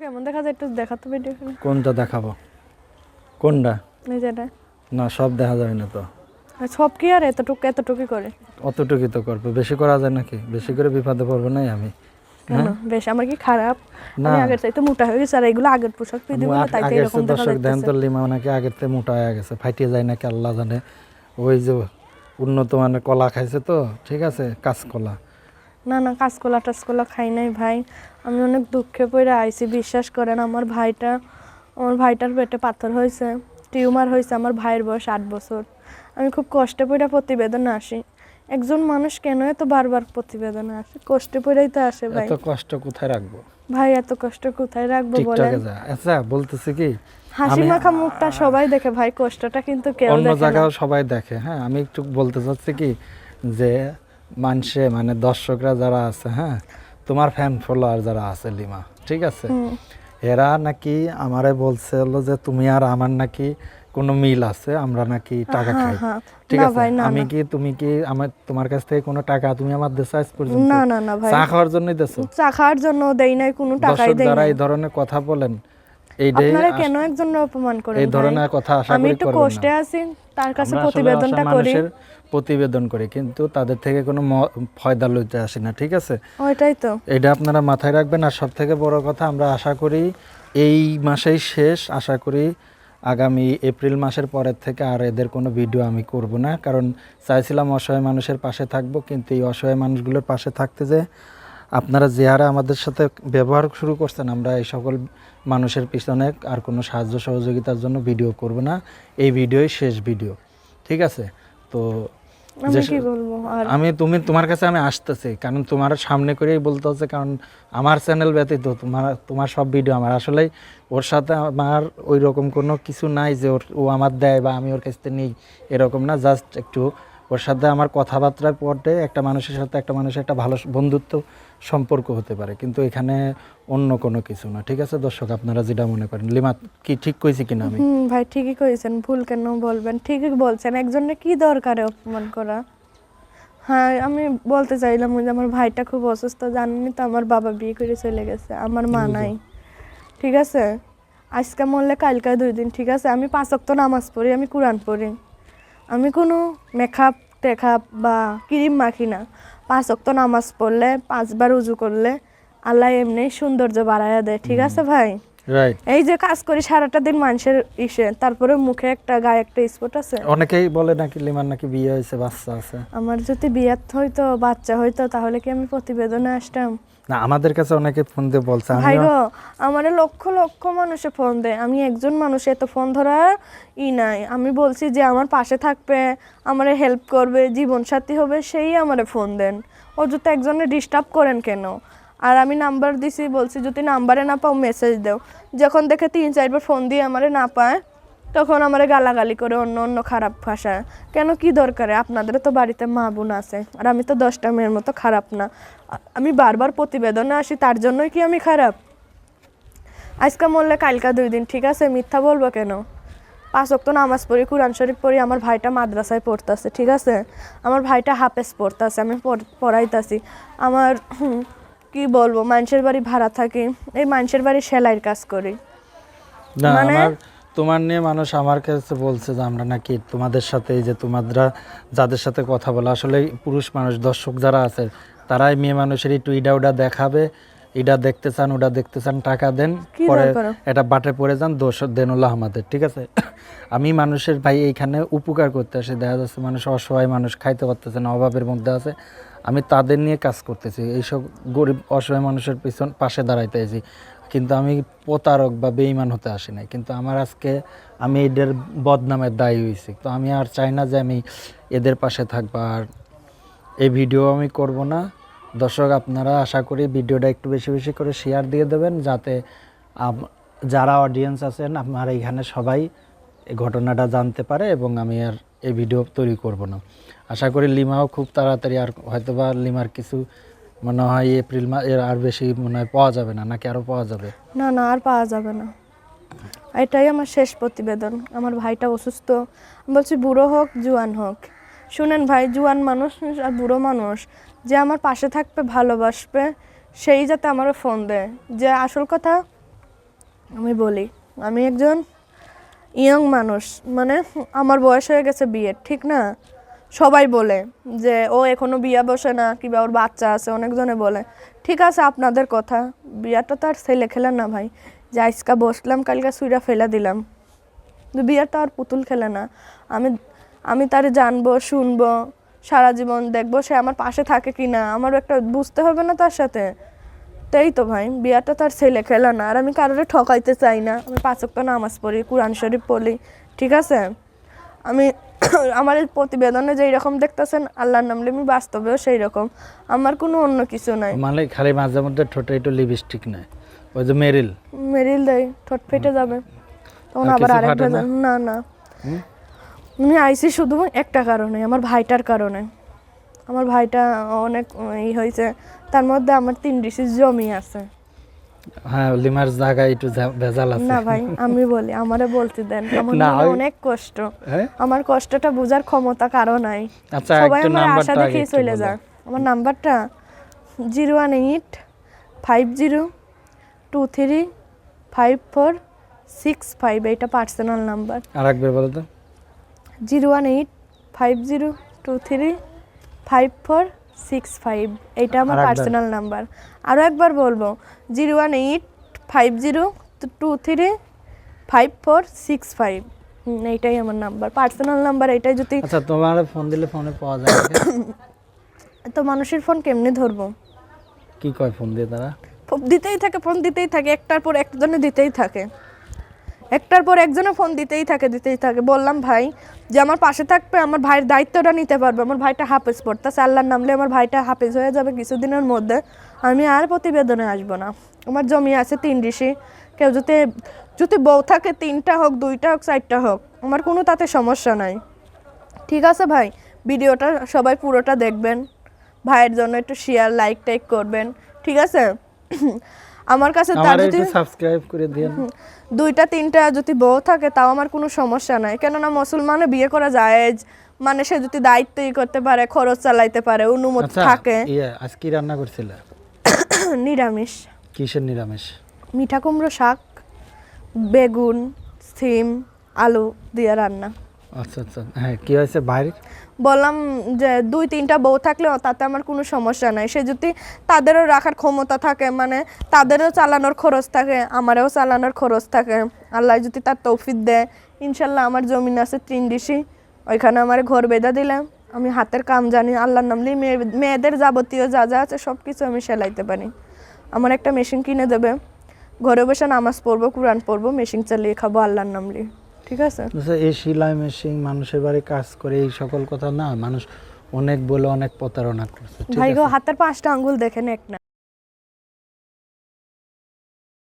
কেমন দেখা যায় একটু দেখাতো ভিডিও কোনটা দেখাবো? কোনটা? না সব দেখা যাবে না তো। সব কি আর এতটুকু করে? অতটুকুই তো করব। বেশি করা যায় নাকি? বেশি করে বিপদে পড়ব নাই আমি? কেন? বেশ আমার কি খারাপ? না। আমি আগের চাইতে মোটা হয়ে গেছে আর এগুলো আগের পোশাক পিঁধে বলে তাই তো এরকম দেখা দর্শক দেন তো লিমা নাকি আগের থেকে মোটা হয়ে গেছে ফাটিয়ে যায় নাকি আল্লাহ জানে। ওই যে উন্নত মানের কলা খাইছে তো ঠিক আছে কাঁচকলা। না না কাঁচকলা টাচকলা খাই নাই ভাই। আমি অনেক দুঃখে পড়ে আইছি বিশ্বাস করেন আমার ভাইটা আমার ভাইটার পেটে পাথর হয়েছে টিউমার হয়েছে আমার ভাইয়ের বয়স আট বছর। আমি খুব কষ্টে পড়ে প্রতিবেদনে আসি। একজন মানুষ কেন এত বারবার প্রতিবেদনে আসে? কষ্টে পড়েই তো আসে ভাই। এত কষ্ট কোথায় রাখব? ভাই এত কষ্ট কোথায় রাখব বলেন? আচ্ছা বলতেছি কি হাসি মাখা মুখটা সবাই দেখে ভাই কষ্টটা কিন্তু কেউ দেখে না। জায়গাও সবাই দেখে। হ্যাঁ আমি একটু বলতে চাচ্ছি কি যে মানুষে মানে দর্শকরা যারা আছে হ্যাঁ? তোমার ফ্যান ফলোয়ার যারা আছে লিমা ঠিক আছে? এরা নাকি আমারে বলছে হলো যে তুমি আর আমার নাকি কোনো মিল আছে আমরা নাকি টাকা হ্যাঁ, খাই। হ্যাঁ। ঠিক আছে? আমি কি তুমি কি আমার তোমার কাছ থেকে কোনো টাকা তুমি আমার দেশে আজ পর্যন্ত? না না না ভাই। চা খাওয়ার জন্যই দেছো? চা খাওয়ার জন্য দেই নাই কোনো টাকাই দেই যারা এই ধরনের কথা বলেন এইটাই আপনারা কেন একজন অপমান করেন এই ধরনের কথা আশা আমি একটু কষ্টে আছি তার কাছে প্রতিবেদনটা করি। প্রতিবেদন করি কিন্তু তাদের থেকে কোনো ফয়দা লইতে আসি না ঠিক আছে? ওইটাই তো। এটা আপনারা মাথায় রাখবেন আর সব থেকে বড় কথা আমরা আশা করি এই মাসেই শেষ আশা করি আগামী এপ্রিল মাসের পরের থেকে আর এদের কোনো ভিডিও আমি করব না কারণ চাইছিলাম অসহায় মানুষের পাশে থাকব কিন্তু এই অসহায় মানুষগুলোর পাশে থাকতে যে আপনারা যে হারে আমাদের সাথে ব্যবহার শুরু করছেন আমরা এই সকল মানুষের পিছনে আর কোনো সাহায্য সহযোগিতার জন্য ভিডিও করব না। এই ভিডিওই শেষ ভিডিও। ঠিক আছে? তো আমি তুমি তোমার কাছে আমি আসতেছি। কারণ তোমার সামনে করেই বলতে হচ্ছে কারণ আমার চ্যানেল ব্যতীত তোমার তোমার সব ভিডিও আমার। আসলে ওর সাথে আমার ওই রকম কোনো কিছু নাই যে ওর ও আমার দেয় বা আমি ওর কাছ থেকে নিই এরকম না। জাস্ট একটু ওর সাথে আমার কথাবার্তার পরে একটা মানুষের সাথে একটা মানুষের একটা ভালো বন্ধুত্ব সম্পর্ক হতে পারে কিন্তু এখানে অন্য কোনো কিছু না ঠিক আছে? দর্শক আপনারা যেটা মনে করেন লিমা কি ঠিক কইছি কিনা আমি? হুম ভাই ঠিকই কইছেন ভুল কেন বলবেন? ঠিকই বলছেন একজনের কি দরকারে অপমান করা? হ্যাঁ আমি বলতে চাইলাম ওই যে আমার ভাইটা খুব অসুস্থ জানেনই তো আমার বাবা বিয়ে করে চলে গেছে আমার মা নাই ঠিক আছে? আজকে মরলে কালকে দুই দিন ঠিক আছে? আমি পাঁচ অক্ত নামাজ পড়ি আমি কোরআন পড়ি। আমি কোনো মেকআপ টেকআপ বা ক্রিম মাখি না। পাঁচ অক্ত নামাজ পড়লে পাঁচবার উজু করলে আল্লাহ এমনি সৌন্দর্য বাড়াইয়া দেয়। ঠিক আছে ভাই? এই যে কাজ করি সারাটা দিন মানুষের ইসে তারপরে মুখে একটা গায়ে একটা স্পট আছে। অনেকেই বলে নাকি লিমার নাকি বিয়ে হয়েছে বাচ্চা আছে। আমার যদি বিয়াত হইতো বাচ্চা হইতো তাহলে কি আমি প্রতিবেদনে আসতাম? না আমাদের কাছে অনেকে ফোন দিয়ে বলছে ভাই গো আমার লক্ষ লক্ষ মানুষে ফোন দেয়। আমি একজন মানুষ এত ফোন ধরার ই নাই। আমি বলছি যে আমার পাশে থাকবে আমার হেল্প করবে জীবন সাথী হবে সেই আমারে ফোন দেন। ও যদি একজনে ডিস্টার্ব করেন কেন? আর আমি নাম্বার দিছি, বলছি যদি নাম্বারে না পাও মেসেজ দেও। যখন দেখে তিন চারবার ফোন দিয়ে আমারে না পায়, তখন আমারে গালাগালি করে অন্য অন্য খারাপ ভাষা কেন কি দরকারে? আপনাদের তো বাড়িতে মা বোন আছে, আর আমি তো দশটা মেয়ের মতো খারাপ না। আমি বারবার প্রতিবেদনে আসি, তার জন্যই কি আমি খারাপ? আজকে মরলে কালকা দুই দিন, ঠিক আছে? মিথ্যা বলব কেন? পাঁচ অক্ত নামাজ পড়ি, কোরআন শরীফ পড়ি, আমার ভাইটা মাদ্রাসায় পড়তেছে, ঠিক আছে? আমার ভাইটা হাফেজ পড়তেছে, আমি পড়- পড়াইতাছি। আমার কি বলব মানুষের বাড়ি ভাড়া থাকি এই মানুষের বাড়ি সেলাইয়ের কাজ করি। না মানে- আমার তোমার নিয়ে মানুষ আমার কাছে বলছে যে আমরা নাকি তোমাদের সাথে যে তোমাদের যাদের সাথে কথা বলে আসলে পুরুষ মানুষ দর্শক যারা আছে তারাই মেয়ে মানুষের এই টুইডাউডা উডা দেখাবে। ইডা দেখতে চান ওটা দেখতে চান টাকা দেন পরে এটা বাটে পড়ে যান দোষ দেনুল্লাহ আমাদের ঠিক আছে? আমি মানুষের ভাই এইখানে উপকার করতে আসি দেখা যাচ্ছে মানুষ অসহায় মানুষ খাইতে পারতেছে না অভাবের মধ্যে আছে। আমি তাদের নিয়ে কাজ করতেছি এইসব গরিব অসহায় মানুষের পিছন পাশে দাঁড়াইতে আছি কিন্তু আমি প্রতারক বা বেইমান হতে আসি নাই। কিন্তু আমার আজকে আমি এদের বদনামের দায়ী হয়েছি তো আমি আর চাই না যে আমি এদের পাশে থাকব আর এই ভিডিও আমি করব না। দর্শক, আপনারা আশা করি ভিডিওটা একটু বেশি বেশি করে শেয়ার দিয়ে দেবেন যাতে যারা অডিয়েন্স আছেন আমার এখানে সবাই এই ঘটনাটা জানতে পারে এবং আমি আর এই ভিডিও তৈরি করব না। আশা করি লিমাও খুব তাড়াতাড়ি আর হয়তোবা লিমার কিছু মনে হয় এপ্রিল মাস এর আর বেশি মনে হয় পাওয়া যাবে না, নাকি আরও পাওয়া যাবে? না না, আর পাওয়া যাবে না। এটাই আমার শেষ প্রতিবেদন। আমার ভাইটা অসুস্থ। বলছি, বুড়ো হোক, জুয়ান হোক। শুনেন ভাই, জুয়ান মানুষ আর বুড়ো মানুষ, যে আমার পাশে থাকবে, ভালোবাসবে, সেই যাতে আমারও ফোন দেয়। যে আসল কথা আমি বলি, আমি একজন ইয়ং মানুষ মানে আমার বয়স হয়ে গেছে বিয়ের, ঠিক না? সবাই বলে যে, ও এখনও বিয়ে বসে না, কিংবা ওর বাচ্চা আছে, অনেকজনে বলে। ঠিক আছে, আপনাদের কথা। বিয়াটা তো আর ছেলে খেলেন না ভাই। যে আজকা বসলাম, কালকে সুইরা ফেলে দিলাম। বিয়ের তো আর পুতুল খেলে না। আমি আমি তার জানব শুনব সারা জীবন দেখব সে আমার পাশে থাকে কি না আমারও একটা বুঝতে হবে না তার সাথে। তাই তো ভাই বিয়াটা তার ছেলে খেলা না আর আমি কারোরে ঠকাইতে চাই না। আমি পাঁচক্ত নামাজ পড়ি কোরআন শরীফ পড়ি ঠিক আছে? আমি আমার এই প্রতিবেদনে যেই রকম দেখতেছেন আল্লাহর নাম আমি বাস্তবেও সেই রকম। আমার কোনো অন্য কিছু নাই। মানে খালি মাঝে মধ্যে ঠোঁটে একটু লিপস্টিক নাই ওই যে মেরিল। মেরিল দেয় ঠোঁট ফেটে যাবে। তখন আবার কিছু আরেক না? না? আমি আইসি শুধু একটা কারণে আমার ভাইটার কারণে। আমার ভাইটা অনেক ই হয়েছে তার মধ্যে আমার তিন ডিসি জমি আছে। হ্যাঁ লিমার জায়গায় একটু ভেজাল আছে। না ভাই আমি বলি আমারে বলতে দেন। আমার অনেক কষ্ট। হ্যাঁ? আমার কষ্টটা বোঝার ক্ষমতা কারও নাই। আচ্ছা সবাই একটু আমার আশা নাম্বারটা আগে চলে। যায়। আমার নাম্বারটা zero one eight five zero two three five four six five এইটা পার্সোনাল নাম্বার। আর একবার বলো তো। Zero one eight five zero two three five four six five. এইটা আমার পার্সোনাল নাম্বার আরও একবার বলব zero one eight five zero two three five four six five. এইটাই আমার নাম্বার পার্সোনাল নাম্বার এইটাই যদি আচ্ছা তোমার ফোন দিলে ফোনে পাওয়া যায় তো মানুষের ফোন কেমনে ধরবো? কি কয় ফোন দিয়ে তারা? ফোন দিতেই থাকে ফোন দিতেই থাকে একটার পর একটা একজনে দিতেই থাকে। একটার পর একজনে ফোন দিতেই থাকে দিতেই থাকে। বললাম, ভাই, যে আমার পাশে থাকবে, আমার ভাইয়ের দায়িত্বটা নিতে পারবে, আমার ভাইটা হাফেজ পড়তেছে আল্লাহর নামলে আমার ভাইটা হাফেজ হয়ে যাবে কিছুদিনের মধ্যে। আমি আর প্রতিবেদনে আসব না। আমার জমি আছে তিন ঋষি। কেউ যদি যদি বউ থাকে, তিনটা হোক, দুইটা হোক, চারটা হোক, আমার কোনো তাতে সমস্যা নাই। ঠিক আছে ভাই, ভিডিওটা সবাই পুরোটা দেখবেন। ভাইয়ের জন্য একটু শেয়ার লাইক টাইক করবেন। ঠিক আছে? আমার কাছে তার যদি সাবস্ক্রাইব করে দিন দুইটা তিনটা যদি বউ থাকে তাও আমার কোনো সমস্যা নাই। কেননা মুসলমানে বিয়ে করা যায় মানে সে যদি দায়িত্বই করতে পারে খরচ চালাইতে পারে অনুমতি আচ্ছা থাকে। ইয়ে আজ কি রান্না করছিলে? নিরামিষ। কিসের নিরামিষ? মিঠা কুমড়ো শাক বেগুন সিম আলু দিয়ে রান্না। আচ্ছা আচ্ছা। হ্যাঁ কি হয়েছে বাইরে বললাম যে দুই, তিনটা বউ থাকলেও তাতে আমার কোনো সমস্যা নাই। সে যদি তাদেরও রাখার ক্ষমতা থাকে মানে তাদেরও চালানোর খরচ থাকে, আমারও চালানোর খরচ থাকে, আল্লাহ যদি তার তৌফিক দেয়, ইনশাল্লাহ আমার জমিন আছে তিন ডিসি ওইখানে আমার ঘর বেঁধে দিলাম। আমি হাতের কাম জানি, আল্লাহর নামলেই মেয়ে, মেয়েদের যাবতীয় যা যা আছে সব কিছু আমি সেলাইতে পারি। আমার একটা মেশিন কিনে দেবে, ঘরে বসে নামাজ পড়ব, কোরআন পড়ব, মেশিন চালিয়ে খাব, আল্লাহর নাম নামলি ঠিক আছে? আচ্ছা, এই সিলাই মেশিন মানুষের বাড়ি কাজ করে এই সকল কথা না মানুষ অনেক বলে অনেক প্রতারণা করছে ভাই গো হাতের পাঁচটা আঙ্গুল দেখেন এক না